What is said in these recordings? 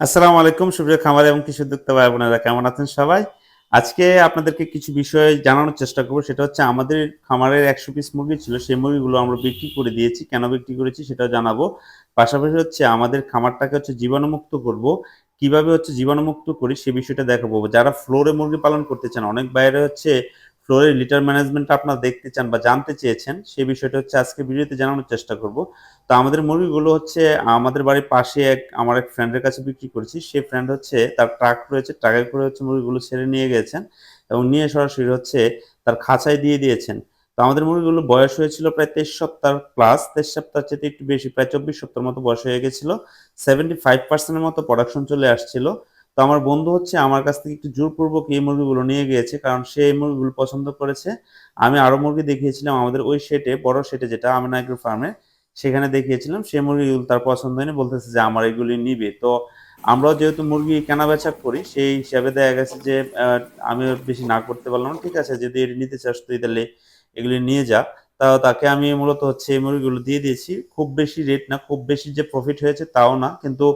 আসসালামু আলাইকুম, সুপ্রিয় খামার এবং কৃষি উদ্যোক্তা ভাই বোনেরা, কেমন আছেন সবাই? আজকে আপনাদেরকে কিছু বিষয় জানানোর চেষ্টা করব, সেটা হচ্ছে আমাদের খামারের একশো পিস মুরগি ছিল, সেই মুরগিগুলো আমরা বিক্রি করে দিয়েছি। কেন বিক্রি করেছি সেটাও জানাব। পাশাপাশি হচ্ছে আমাদের খামারটাকে হচ্ছে জীবাণুমুক্ত করব। কীভাবে হচ্ছে জীবাণুমুক্ত করি সে বিষয়টা দেখাবো। যারা ফ্লোরে মুরগি পালন করতে চান, অনেক বাইরে হচ্ছে ফ্লোরের লিটার ম্যানেজমেন্ট আপনারা দেখতে চান বা জানতে চেয়েছেন, সেই বিষয়টা হচ্ছে আজকে ভিডিওতে জানানোর চেষ্টা করব। তো আমাদের মুরগিগুলো হচ্ছে, আমাদের বাড়ির পাশে এক, আমার এক ফ্রেন্ডের কাছে বিক্রি করেছি, সেই ফ্রেন্ড হচ্ছে, তার ট্রাক রয়েছে ট্রাকে করে হচ্ছে মুরগিগুলো ছেড়ে নিয়ে গেছেন এবং নিয়ে সরাসরি হচ্ছে তার খাঁচায় দিয়ে দিয়েছেন। তো আমাদের মুরগিগুলো বয়স হয়েছিল প্রায় তেইশ সপ্তাহ প্লাস তেইশ সপ্তাহ চেয়ে একটু বেশি, প্রায় চব্বিশ সপ্তাহের মতো বয়স হয়ে গেছিল সেভেন্টি ফাইভ পার্সেন্টের মতো প্রোডাকশন চলে আসছিল। তো আমার বন্ধু হচ্ছে আমার কাছ থেকে একটু জোরপূর্বক এই মুরগিগুলো নিয়ে গিয়েছে, কারণ সে এই মুরগিগুলো পছন্দ করেছে। আমি আরও মুরগি দেখিয়েছিলাম আমাদের ওই সেটে বড় সেটে যেটা আমিনা এগ্রো ফার্মে সেখানে দেখিয়েছিলাম। সেই মুরগিগুলো তার পছন্দ হয়নি, বলতেছে যে আমার এগুলি নিবে। তো আমরাও যেহেতু মুরগি কেনা বেচা করি, সেই হিসাবে দেখা গেছে যে আমি বেশি না করতে পারলাম না। ঠিক আছে, যদি এটি নিতে চাস তুই তাহলে এগুলি নিয়ে যা। তা তাকে আমি মূলত হচ্ছে এই মুরগিগুলো দিয়ে দিয়েছি। খুব বেশি রেট না, খুব বেশি যে প্রফিট হয়েছে তাও না, কিন্তু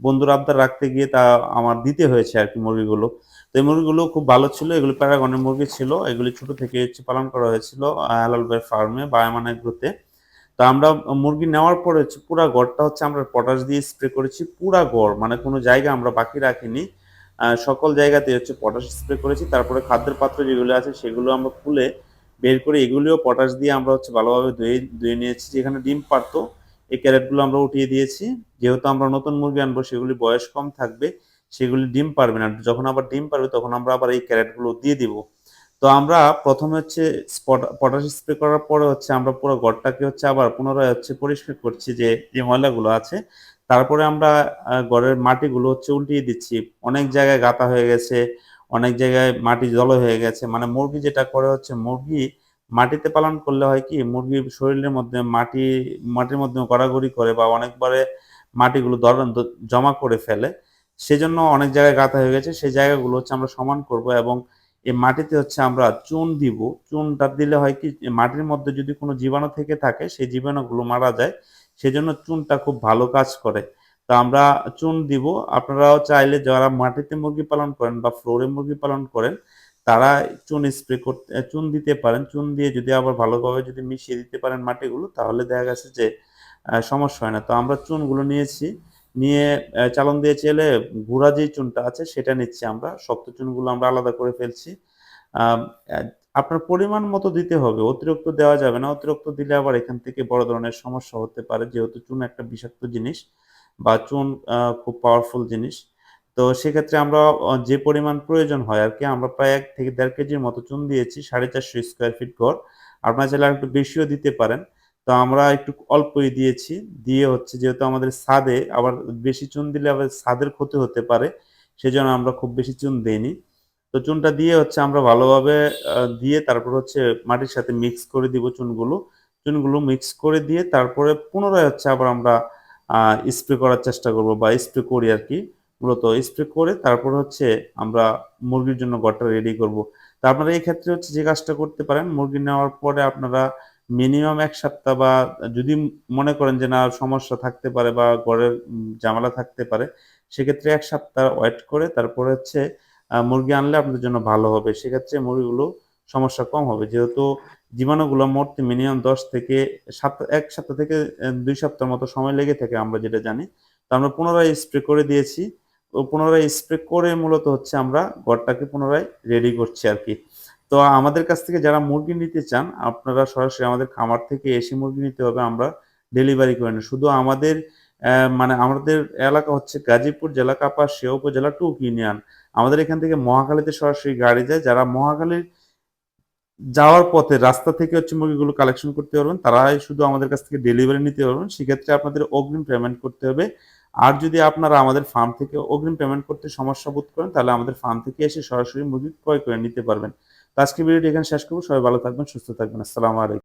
বন্ধুর আবদার রাখতে গিয়ে তা আমার দিতে হয়েছে আর কি মুরগিগুলো। তো এই মুরগিগুলো খুব ভালো ছিল। এগুলো প্যারাগনের মুরগি ছিল। এগুলি ছোট থেকে হচ্ছে পালন করা হয়েছিল হালাল ভাই ফার্মে বায়ামান এগ্রোতে তো আমরা মুরগি নেওয়ার পরে হচ্ছে পুরা গড়টা হচ্ছে আমরা পটাশ দিয়ে স্প্রে করেছি, পুরা গড়। মানে কোনো জায়গা আমরা বাকি রাখিনি। সকল জায়গাতে হচ্ছে পটাশ স্প্রে করেছি। তারপরে খাদ্যের পাত্র যেগুলো আছে সেগুলো আমরা খুলে বের করে এগুলিও পটাশ দিয়ে আমরা হচ্ছে ভালোভাবে ধুয়ে ধুয়ে নিয়েছি। যেখানে ডিম পারতো এই ক্যারেটগুলো আমরা উঠিয়ে দিয়েছি। যেহেতু আমরা নতুন মুরগি আনব, সেগুলি বয়স কম থাকবে, সেগুলি ডিম পারবে না। যখন আবার ডিম পারবে, তখন আমরা আবার এই ক্যারেটগুলো দিয়ে দিব। তো আমরা প্রথমে হচ্ছে পটাশ স্প্রে করার পরে হচ্ছে আমরা পুরো গড়টাকে হচ্ছে আবার পুনরায় হচ্ছে পরিষ্কার করছি যে যে ময়লাগুলো আছে। তারপরে আমরা ঘরের মাটিগুলো হচ্ছে উল্টিয়ে দিচ্ছি। অনেক জায়গায় গাতা হয়ে গেছে, অনেক জায়গায় মাটি জল হয়ে গেছে। মানে মুরগি যেটা করে হচ্ছে, মুরগি মাটিতে পালন করলে হয় কি, মুরগির শরীরের মধ্যে মাটি, মাটির মধ্যে গড়াগড়ি করে বা অনেকবারে মাটিগুলো জমা করে ফেলে, সেজন্য অনেক জায়গায় গাঁথা হয়ে গেছে। সেই জায়গাগুলো হচ্ছে আমরা সমান করব এবং এই মাটিতে হচ্ছে আমরা চুন দিব। চুনটা দিলে হয় কি মাটির মধ্যে যদি কোনো জীবাণু থেকে থাকে, সেই জীবাণুগুলো মারা যায়, সেজন্য চুনটা খুব ভালো কাজ করে। তো আমরা চুন দিব। আপনারাও চাইলে যারা মাটিতে মুরগি পালন করেন বা ফ্লোরে মুরগি পালন করেন তারা চুন স্প্রে করতে চুন দিতে পারেন। চুন দিয়ে যদি আবার ভালোভাবে যদি মিশিয়ে দিতে পারেন মাটিগুলো, তাহলে দেখা গেছে যে সমস্যা হয় না। তো আমরা চুনগুলো নিয়েছি, নিয়ে চালন দিয়ে চেলে গুঁড়া যে চুনটা আছে সেটা নিচ্ছি আমরা। শক্ত চুনগুলো আমরা আলাদা করে ফেলছি। আপনার পরিমাণ মতো দিতে হবে। অতিরিক্ত দেওয়া যাবে না। অতিরিক্ত দিলে আবার এখান থেকে বড় ধরনের সমস্যা হতে পারে, যেহেতু চুন একটা বিষাক্ত জিনিস বা চুন খুব পাওয়ারফুল জিনিস। তো সেক্ষেত্রে আমরা যে পরিমাণ প্রয়োজন হয় আর কি, আমরা প্রায় এক থেকে দেড় কেজির মতো চুন দিয়েছি, সাড়ে চারশো স্কোয়ার ফিট ঘর আপনারা চাইলে একটু বেশিও দিতে পারেন। তো আমরা একটু অল্পই দিয়েছি, দিয়ে হচ্ছে যেহেতু আমাদের ছাদে আবার বেশি চুন দিলে আবার ছাদের ক্ষতি হতে পারে, সেজন্য আমরা খুব বেশি চুন দেইনি। তো চুনটা দিয়ে হচ্ছে আমরা ভালোভাবে দিয়ে তারপর হচ্ছে মাটির সাথে মিক্স করে দিব চুনগুলো। চুনগুলো মিক্স করে দিয়ে তারপরে পুনরায় হচ্ছে আবার আমরা স্প্রে করার চেষ্টা করব বা স্প্রে করি আর কি। মূলত স্প্রে করে তারপর হচ্ছে আমরা মুরগির জন্য ঘরটা রেডি করব। তা আপনারা এই ক্ষেত্রে হচ্ছে যে কাজটা করতে পারেন, মুরগি নেওয়ার পরে আপনারা মিনিমাম এক সপ্তাহ বা যদি মনে করেন যে না, সমস্যা থাকতে পারে বা ঘরের জামালা থাকতে পারে, সেক্ষেত্রে এক সপ্তাহ ওয়েট করে তারপরে হচ্ছে মুরগি আনলে আপনাদের জন্য ভালো হবে। সেক্ষেত্রে মুরগিগুলো সমস্যা কম হবে। যেহেতু জীবাণুগুলো মরতে মিনিমাম দশ থেকে সাত, এক সপ্তাহ থেকে দুই সপ্তাহ মতো সময় লেগে থাকে আমরা যেটা জানি। তো আমরা পুনরায় স্প্রে করে দিয়েছি। পুনরায় স্প্রে করে মূলত হচ্ছে আমরা ঘরটাকে পুনরায় রেডি করছি আর কি। তো আমাদের কাছ থেকে যারা মুরগি নিতে চান, আপনারা সরাসরি আমাদের খামার থেকে এসে মুরগি নিতে হবে, আমরা ডেলিভারি করে না শুধু আমাদের মানে আমাদের এলাকা হচ্ছে গাজীপুর জেলা কাপা কাপাসিয়া উপজেলা টুক ইউনিয়ন আমাদের এখান থেকে মহাখালীতে সরাসরি গাড়ি যায়। যারা মহাখালীর যাওয়ার পথে রাস্তা থেকে হচ্ছে মুরগিগুলো কালেকশন করতে পারবেন, তারাই শুধু আমাদের কাছ থেকে ডেলিভারি নিতে পারবেন। সেক্ষেত্রে আপনাদের অগ্রিম পেমেন্ট করতে হবে। আর যদি আপনারা আমাদের ফার্ম থেকে অগ্রিম পেমেন্ট করতে সমস্যা বোধ করেন, তাহলে আমাদের ফার্ম থেকে এসে সরাসরি মুরগি ক্রয় করে নিতে পারবেন। তো আজকে ভিডিওটি এখানে শেষ করব। সবাই ভালো থাকবেন, সুস্থ থাকবেন। আসসালামু আলাইকুম।